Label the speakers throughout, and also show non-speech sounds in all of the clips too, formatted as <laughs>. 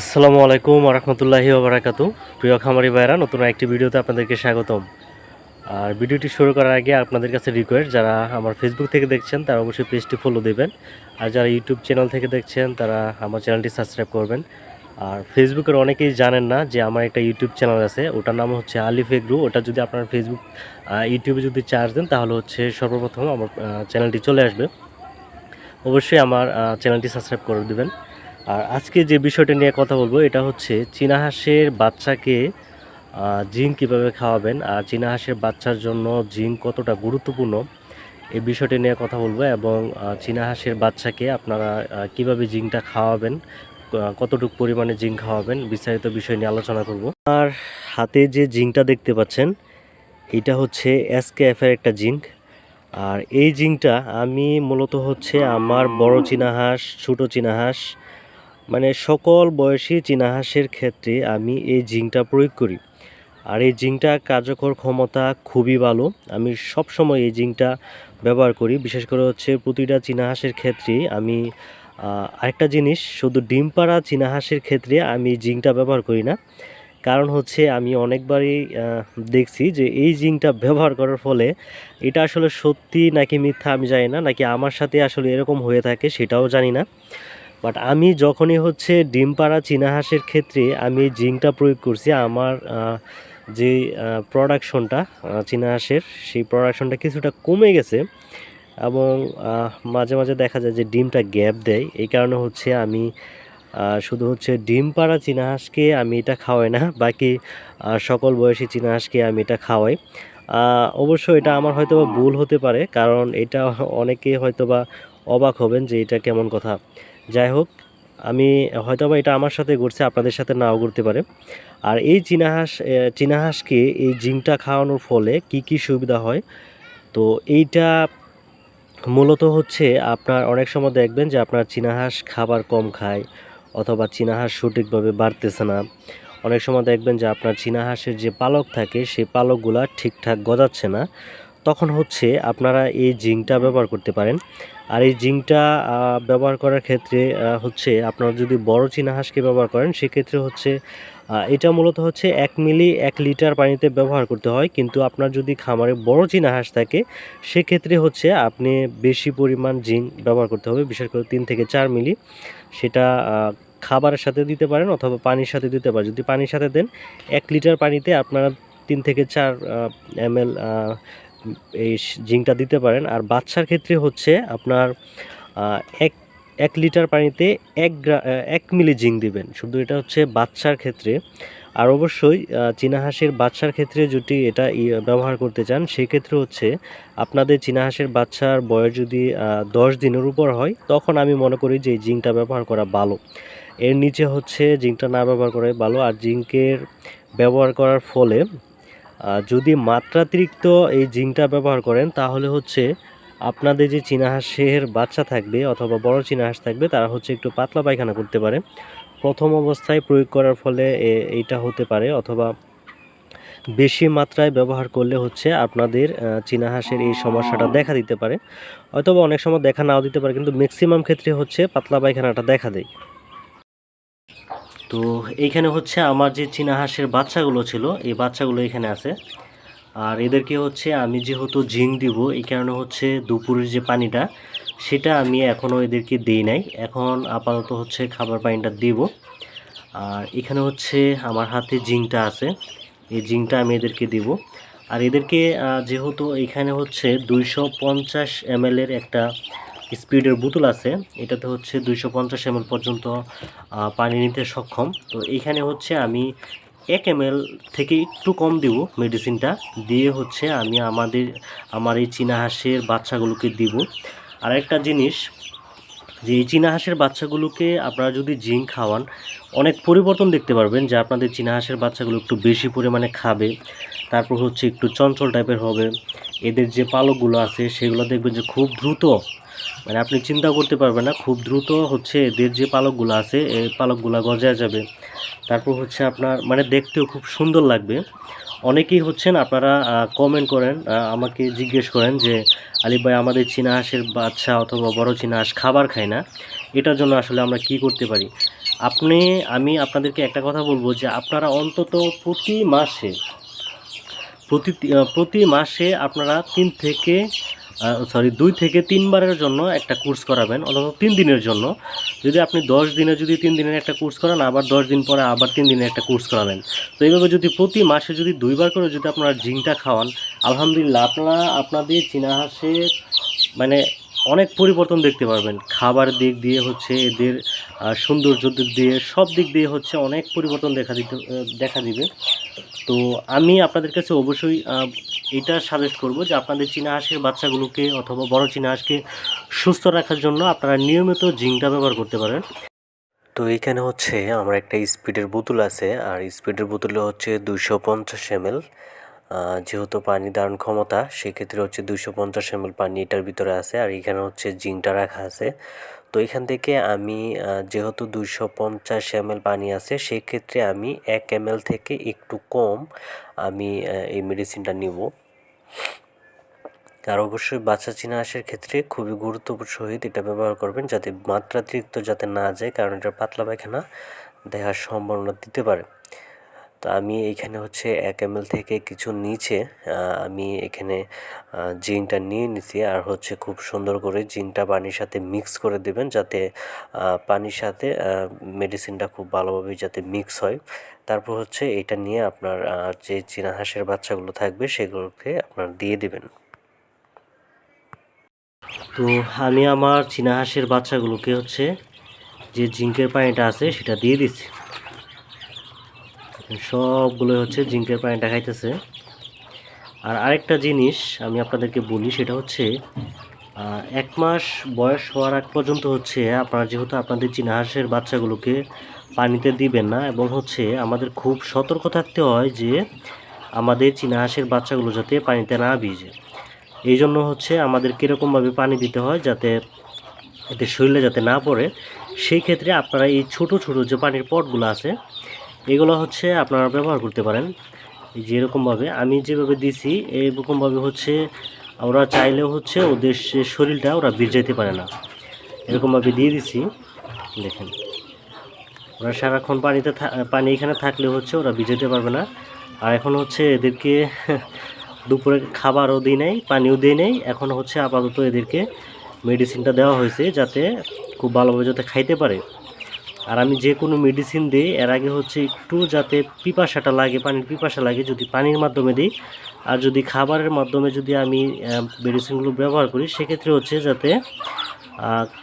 Speaker 1: আসসালামু আলাইকুম রহমতুল্লাহি ওবরাকাতু প্রিয় খামারি ভাইরা নতুন একটি ভিডিওতে আপনাদেরকে স্বাগতম। আর ভিডিওটি শুরু করার আগে আপনাদের কাছে রিকোয়েস্ট যারা আমার ফেসবুক থেকে দেখছেন, তারা অবশ্যই পেজটি ফলো দেবেন। আর যারা ইউটিউব চ্যানেল থেকে দেখছেন, তারা আমার চ্যানেলটি সাবস্ক্রাইব করবেন। আর ফেসবুকের অনেকেই জানেন না যে আমার একটা ইউটিউব চ্যানেল আছে, ওটার নাম হচ্ছে আলিফ এগ্রু ওটা যদি আপনার ফেসবুক ইউটিউবে যদি চার্জ দেন, তাহলে হচ্ছে সর্বপ্রথম আমার চ্যানেলটি চলে আসবে। অবশ্যই আমার চ্যানেলটি সাবস্ক্রাইব করে দেবেন। আর আজকে যে বিষয়টা নিয়ে কথা বলব, এটা হচ্ছে চীনা হাঁসের বাচ্চাকে জিঙ্ক কীভাবে খাওয়াবেন আর চীনা হাঁসের বাচ্চার জন্য জিঙ্ক কতটা গুরুত্বপূর্ণ, এই বিষয়টি নিয়ে কথা বলব এবং চীনা হাঁসের বাচ্চাকে আপনারা কীভাবে জিঙ্কটা খাওয়াবেন কতটুকু পরিমাণে জিঙ্ক খাওয়াবেন, বিস্তারিত বিষয় নিয়ে আলোচনা করব। আর হাতে যে জিঙ্কটা দেখতে পাচ্ছেন, এটা হচ্ছে এসকেএফ এর একটা জিঙ্ক। আর এই জিঙ্কটা আমি মূলত হচ্ছে আমার বড় চীনা হাঁস, ছোটো চীনা হাঁস মানে সকল বয়সী চীনা হাঁসের ক্ষেত্রে আমি এই জিঙ্কটা প্রয়োগ করি। আর এই জিঙ্কটা কার্যকর ক্ষমতা খুবই ভালো। আমি সব সময় এই জিঙ্কটা ব্যবহার করি। বিশেষ করে হচ্ছে প্রতিটা চীনা হাঁসের ক্ষেত্রে আমি আরেকটা জিনিস, শুধু ডিম পাড়া চীনা হাঁসের ক্ষেত্রে আমি জিঙ্কটা ব্যবহার করি না। কারণ হচ্ছে আমি অনেকবারই দেখছি যে এই জিঙ্কটা ব্যবহার করার ফলে এটা আসলে সত্যি নাকি মিথ্যা আমি জানি না, নাকি আমার সাথে আসলে এরকম হয়ে থাকে সেটাও জানি না। বাট আমি যখনই হচ্ছে ডিম পাড়া চীনা হাঁসের ক্ষেত্রে আমি জিঙ্কটা প্রয়োগ করছি, আমার যে প্রোডাকশনটা চীনা হাঁসের, সেই প্রোডাকশনটা কিছুটা কমে গেছে। এবং মাঝে মাঝে দেখা যায় যে ডিমটা গ্যাপ দেয়। এই কারণে হচ্ছে আমি শুধু হচ্ছে ডিম পাড়া চীনা হাঁসকে আমি এটা খাওয়াই না, বাকি সকল বয়সী চীনা হাঁসকে আমি এটা খাওয়াই। অবশ্য এটা আমার হয়তো ভুল হতে পারে, কারণ এটা অনেকে হয়তো বা অবাক হবেন যে এটা কেমন কথা। যাই হোক আমি হয়তো বা এটা আমার সাথে ঘটছে আপনাদের সাথে নাও ঘুরতে পারে। আর এই চীনা হাঁস আহ, চীনা হাঁসকে এই জিঙ্কটা খাওয়ানোর ফলে কি কি সুবিধা হয়? তো এইটা মূলত হচ্ছে আপনার অনেক সময় দেখবেন যে আপনার চীনা হাঁস খাবার কম খায় অথবা চীনা হাঁস সঠিকভাবে বাড়তেছে না। অনেক সময় দেখবেন যে আপনার চীনা হাঁসের যে পালক থাকে সেই পালকগুলা ঠিকঠাক গজাচ্ছে না। তখন হচ্ছে আপনারা এই জিঙ্কটা ব্যবহার করতে পারেন। আর এই জিঙ্কটা ব্যবহার করার ক্ষেত্রে হচ্ছে আপনারা যদি বড় চীনা হাঁসকে ব্যবহার করেন, সেক্ষেত্রে হচ্ছে এটা মূলত হচ্ছে এক মিলি এক লিটার পানিতে ব্যবহার করতে হয়। কিন্তু আপনার যদি খামারে বড় চীনা হাঁস থাকে, সেক্ষেত্রে হচ্ছে আপনি বেশি পরিমাণ জিঙ্ক ব্যবহার করতে হবে, বিশেষ করে তিন থেকে চার মিলি। সেটা খাবারের সাথে দিতে পারেন অথবা পানির সাথে দিতে পারেন। যদি পানির সাথে দেন, এক লিটার পানিতে আপনারা তিন থেকে চার এম এই জিঙ্কটা দিতে পারেন। আর বাচ্চার ক্ষেত্রে হচ্ছে আপনার এক এক লিটার পানিতে এক গ্রা এক মিলি জিঙ্ক দিবেন। শুধু এটা হচ্ছে বাচ্চার ক্ষেত্রে। আর অবশ্যই আহ, চীনা হাঁসের বাচ্চার ক্ষেত্রে যদি এটা ব্যবহার করতে চান সেক্ষেত্রে হচ্ছে আপনাদের চীনা হাঁসের বাচ্চার বয়স যদি দশ দিনের উপর হয় তখন আমি মনে করি যে জিঙ্কটা ব্যবহার করা ভালো। এর নিচে হচ্ছে জিঙ্কটা না ব্যবহার করাই ভালো। আর জিঙ্কের ব্যবহার করার ফলে যদি মাত্রাতিরিক্ত এই জিঙ্কটা ব্যবহার করেন তাহলে হচ্ছে আপনাদের যে চীনা হাঁসের বাচ্চা থাকবে অথবা বড় চীনা হাঁস থাকবে তারা হচ্ছে একটু পাতলা পায়খানা করতে পারে। প্রথম অবস্থায় প্রয়োগ করার ফলে এইটা হতে পারে অথবা বেশি মাত্রায় ব্যবহার করলে হচ্ছে আপনাদের আহ, চীনা হাঁসের এই সমস্যাটা দেখা দিতে পারে। অথবা অনেক সময় দেখা নাও দিতে পারে কিন্তু ম্যাক্সিমাম ক্ষেত্রে হচ্ছে পাতলা পায়খানাটা দেখা দেয়। তো এইখানে হচ্ছে আমার যে চীনা হাঁসের বাচ্চাগুলো ছিল, এই বাচ্চাগুলো এখানে আছে। আর এদেরকে হচ্ছে আমি যেহেতু জিঙ্ক দিব, এই কারণে হচ্ছে দুপুরের যে পানিটা, সেটা আমি এখনও এদেরকে দিই নাই। এখন আপাতত হচ্ছে খাবার পানিটা দিব। আর এখানে হচ্ছে আমার হাতে জিঙ্কটা আছে, এই জিঙ্কটা আমি এদেরকে দিব। আর এদেরকে যেহেতু এখানে হচ্ছে দুইশো পঞ্চাশ এর একটা স্পিডের বোতল আছে, এটাতে হচ্ছে দুইশো পঞ্চাশ এম পর্যন্ত পানি নিতে সক্ষম। তো এইখানে হচ্ছে আমি এক এম থেকে একটু কম দিব মেডিসিনটা, দিয়ে হচ্ছে আমি আমাদের, আমার এই চীনা হাঁসের বাচ্চাগুলোকে দিব। আর একটা জিনিস, যে এই চীনা হাঁসের বাচ্চাগুলোকে আপনারা যদি জিঙ্ক খাওয়ান, অনেক পরিবর্তন দেখতে পারবেন যে আপনাদের চীনা হাঁসের বাচ্চাগুলো একটু বেশি পরিমাণে খাবে, তারপর হচ্ছে একটু চঞ্চল টাইপের হবে। এদের যে পালকগুলো আছে, সেগুলো দেখবেন যে খুব দ্রুত মানে আপনি চিন্তা করতে পারবেন না, খুব দ্রুত হচ্ছে এদের যে পালকগুলো আছে এই পালকগুলো গজায় যাবে। তারপর হচ্ছে আপনার মানে দেখতেও খুব সুন্দর লাগবে। অনেকেই হচ্ছেন, আপনারা কমেন্ট করেন আমাকে জিজ্ঞেস করেন যে, আলিফ ভাই, আমাদের চীনা হাঁসের বাচ্চা অথবা বড় চীনা হাঁস খাবার খায় না? এটার জন্য আসলে আমরা কি করতে পারি? আপনি, আমি আপনাদেরকে একটা কথা বলব যে, আপনারা অন্তত প্রতি মাসে, প্রতি প্রতি মাসে আপনারা তিন থেকে সরি দুই থেকে তিনবারের জন্য একটা কোর্স করাবেন, অথবা তিন দিনের জন্য। যদি আপনি দশ দিনে যদি তিন দিনের একটা কোর্স করান, আবার দশ দিন পরে আবার তিন দিনের একটা কোর্স করাবেন। তো এইভাবে যদি প্রতি মাসে যদি দুইবার করে যদি আপনারা জিঙ্কটা খাওয়ান, আলহামদুলিল্লাহ আপনারা, আপনাদের চীনা হাঁসে মানে অনেক পরিবর্তন দেখতে পারবেন। খাবার দিক দিয়ে হচ্ছে এদের সৌন্দর্য দিক দিয়ে, সব দিক দিয়ে হচ্ছে অনেক পরিবর্তন দেখা দিতে দেখা দিবে। তো আমি আপনাদের কাছে অবশ্যই এটা সাজেস্ট করব যে আপনাদের চীনা হাঁসের বাচ্চাগুলোকে অথবা বড় চীনা হাঁসকে সুস্থ রাখার জন্য আপনারা নিয়মিত জিঙ্কটা ব্যবহার করতে পারেন। তো এখানে হচ্ছে আমার একটা স্পিডের বোতল আছে, আর স্পিডের বোতলে হচ্ছে দুইশো পঞ্চাশ এমএল যেহেতু পানি ধারণ ক্ষমতা, সেক্ষেত্রে হচ্ছে দুইশো পঞ্চাশ এমএল পানি এটার ভিতরে আছে, আর এখানে হচ্ছে জিঙ্কটা রাখা আছে। তো এখান থেকে আমি যেহেতু দুইশো পঞ্চাশ এমএল পানি আছে, সেক্ষেত্রে আমি এক এমএল থেকে একটু কম আমি এই মেডিসিনটা নিব। আর অবশ্যই বাচ্চা চীনা হাঁসের ক্ষেত্রে খুবই গুরুত্বপূর্ণ সহিত এটা ব্যবহার করবেন, যাতে মাত্রাতিরিক্ত যাতে না যায়, কারণ এটা পাতলা পায়খানা দেখার সম্ভাবনা দিতে পারে। তো আমি এখানে হচ্ছে এক এম থেকে কিছু নিচে আমি এখানে জিনটা নিয়ে নিছি। আর হচ্ছে খুব সুন্দর করে জিনটা পানির সাথে মিক্স করে দেবেন যাতে পানির সাথে মেডিসিনটা খুব ভালোভাবে যাতে মিক্স হয়। তারপর হচ্ছে এটা নিয়ে আপনার যে চীনা হাঁসের বাচ্চাগুলো থাকবে সেগুলোকে আপনার দিয়ে দিবেন। তো আমি আমার চীনা হাঁসের বাচ্চাগুলোকে হচ্ছে যে জিঙ্কের পানিটা আছে সেটা দিয়ে দিচ্ছি। সবগুলো হচ্ছে জিঙ্কের পানিটা খাইতেছে আর আরেকটা জিনিস আমি আপনাদেরকে বলি, সেটা হচ্ছে এক মাস বয়স হওয়ার আগ পর্যন্ত হচ্ছে আপনারা যেহেতু আপনাদের চীনা হাঁসের বাচ্চাগুলোকে পানিতে দিবেন না, এবং হচ্ছে আমাদের খুব সতর্ক থাকতে হয় যে আমাদের চীনাহাঁসের বাচ্চাগুলো যাতে পানিতে না ভিজে। এই জন্য হচ্ছে আমাদের কীরকমভাবে পানি দিতে হয় যাতে এতে শরীরে যাতে না পড়ে। সেই ক্ষেত্রে আপনারা এই ছোট ছোট যে পানির পটগুলো আছে এগুলো হচ্ছে আপনারা ব্যবহার করতে পারেন এই যে এরকমভাবে। আমি যেভাবে দিছি, এরকমভাবে হচ্ছে ওরা চাইলেও হচ্ছে ওদের শরীরটা ওরা ভিজাইতে পারে না। এরকমভাবে দিয়ে দিছি, দেখেন। ওরা সারাক্ষণ পানিতে পানি এখানে থাকলে হচ্ছে ওরা ভিজাইতে পারবে না। আর এখন হচ্ছে এদেরকে <laughs> দুপুরে খাবারও দিই নেই, পানিও দিই নেই। এখন হচ্ছে আপাতত এদেরকে মেডিসিনটা দেওয়া হয়েছে যাতে খুব ভালোভাবে যাতে খাইতে পারে। আর আমি যে কোনো মেডিসিন দিই এর আগে হচ্ছে একটু যাতে পিপাসাটা লাগে, পানির পিপাসা লাগে, যদি পানির মাধ্যমে দিই। আর যদি খাবারের মাধ্যমে যদি আমি মেডিসিনগুলো ব্যবহার করি, সেক্ষেত্রে হচ্ছে যাতে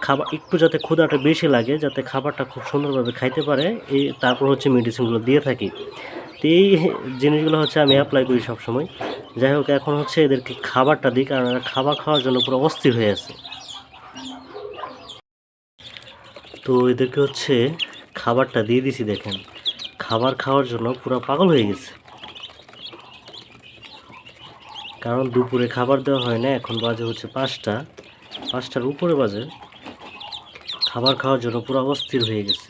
Speaker 1: খাবার, একটু যাতে ক্ষুধাটা বেশি লাগে, যাতে খাবারটা খুব সুন্দরভাবে খাইতে পারে, এই তারপর হচ্ছে মেডিসিনগুলো দিয়ে থাকি। তো এই জিনিসগুলো হচ্ছে আমি অ্যাপ্লাই করি সবসময়। যাই হোক, এখন হচ্ছে এদেরকে খাবারটা দিই, কারণ খাবার খাওয়ার জন্য পুরো অস্থির হয়ে আছে। তো এদেরকে হচ্ছে খাবারটা দিয়ে দিছি, দেখেন। খাবার খাওয়ার জন্য পুরো পাগল হয়ে গেছে। কারণ দুপুরে খাবার দেওয়া হয় না, এখন বাজে হচ্ছে পাঁচটা। পাঁচটার উপরে বাজে। খাবার খাওয়ার জন্য পুরো অস্থির হয়ে গেছে।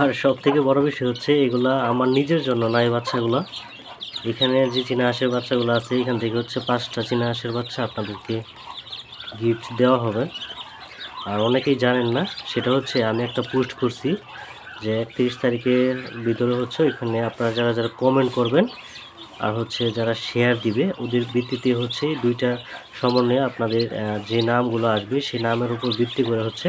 Speaker 1: আর সব থেকে বড় বিষয় হচ্ছে, এগুলা আমার নিজের জন্য না এই বাচ্চাগুলা। এখানে যে চীনা হাঁসের বাচ্চাগুলো আছে, এখান থেকে হচ্ছে পাঁচটা চীনা হাঁসের বাচ্চা আপনাদেরকে গিফট দেওয়া হবে। আর অনেকেই জানেন না, সেটা হচ্ছে আমি একটা পোস্ট করছি যে একত্রিশ তারিখের ভিতরে হচ্ছে এখানে আপনারা যারা যারা কমেন্ট করবেন আর হচ্ছে যারা শেয়ার দিবে, ওদের ভিত্তিতে হচ্ছে দুইটা সমন্বয়ে আপনাদের যে নামগুলো আসবে, সেই নামের উপর ভিত্তি করে হচ্ছে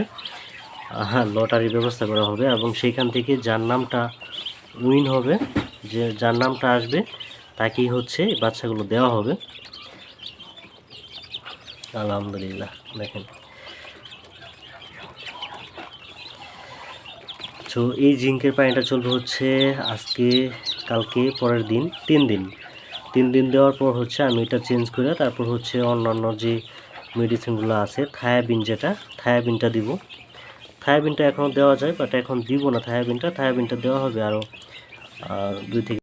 Speaker 1: লটারির ব্যবস্থা করা হবে। এবং সেইখান থেকে যার নামটা উইন হবে, যে যার নামটা আসবে তাকেই হচ্ছে বাচ্চাগুলো দেওয়া হবে। আলহামদুলিল্লাহ, দেখেন। তো এই জিঙ্কের পানিটা চলবে হচ্ছে আজকে, কালকে, পরের দিন, তিন দিন। তিন দিন দেওয়ার পর হচ্ছে আমি এটা চেঞ্জ করে তারপর হচ্ছে অন্যান্য যে মেডিসিনগুলো আছে, থায়াবিন যেটা, থায়াবিনটা দিব। থায়াবিনটা এখনও দেওয়া যায় বাট এখন দিব না থায়াবিনটা। থায়াবিনটা দেওয়া হবে আরও দুই থেকে